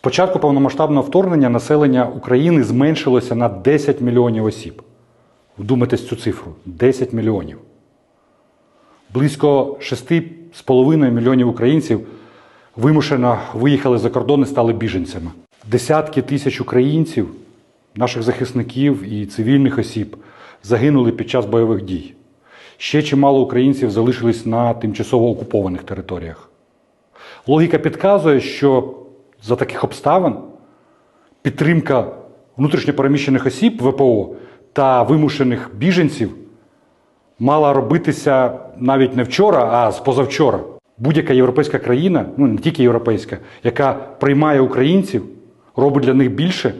З початку повномасштабного вторгнення населення України зменшилося на 10 мільйонів осіб. Вдумайтесь цю цифру 10 мільйонів. Близько 6,5 мільйонів українців вимушено виїхали за кордон і стали біженцями. Десятки тисяч українців, наших захисників і цивільних осіб загинули під час бойових дій. Ще чимало українців залишились на тимчасово окупованих територіях. Логіка підказує, що за таких обставин підтримка внутрішньопереміщених осіб ВПО та вимушених біженців мала робитися навіть не вчора, а з позавчора. Будь-яка європейська країна, ну не тільки європейська, яка приймає українців, робить для них більше,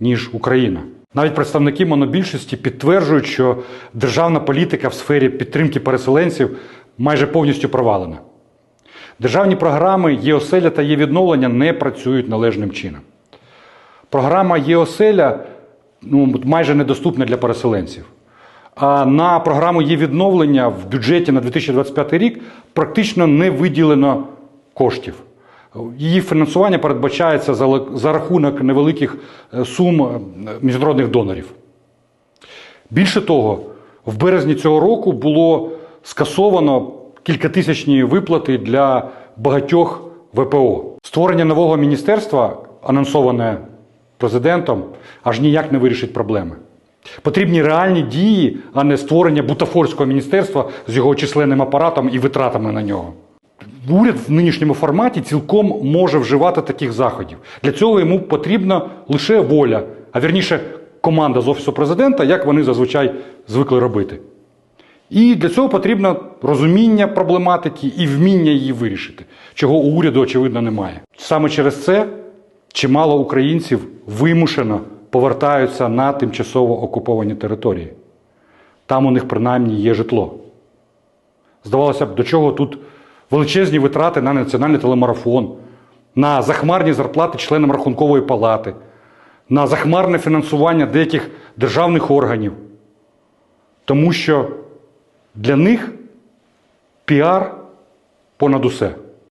ніж Україна. Навіть представники монобільшості підтверджують, що державна політика в сфері підтримки переселенців майже повністю провалена. Державні програми ЄОСЕЛЯ та ЄВідновлення не працюють належним чином. Програма ЄОСЕЛЯ ну, майже недоступна для переселенців. А на програму ЄВідновлення в бюджеті на 2025 рік практично не виділено коштів. Її фінансування передбачається за, рахунок невеликих е, сум е, міжнародних донорів. Більше того, в березні цього року було скасовано кількатисячні виплати для багатьох ВПО. Створення нового міністерства, анонсоване президентом, аж ніяк не вирішить проблеми. Потрібні реальні дії, а не створення бутафорського міністерства з його численним апаратом і витратами на нього. Уряд в нинішньому форматі цілком може вживати таких заходів. Для цього йому потрібна лише воля, а вірніше команда з офісу президента, як вони зазвичай звикли робити. І для цього потрібно розуміння проблематики і вміння її вирішити, чого у уряду, очевидно, немає. Саме через це чимало українців вимушено повертаються на тимчасово окуповані території. Там у них принаймні є житло. Здавалося б, до чого тут величезні витрати на національний телемарафон, на захмарні зарплати членам рахункової палати, на захмарне фінансування деяких державних органів. Тому що для них піар понад усе.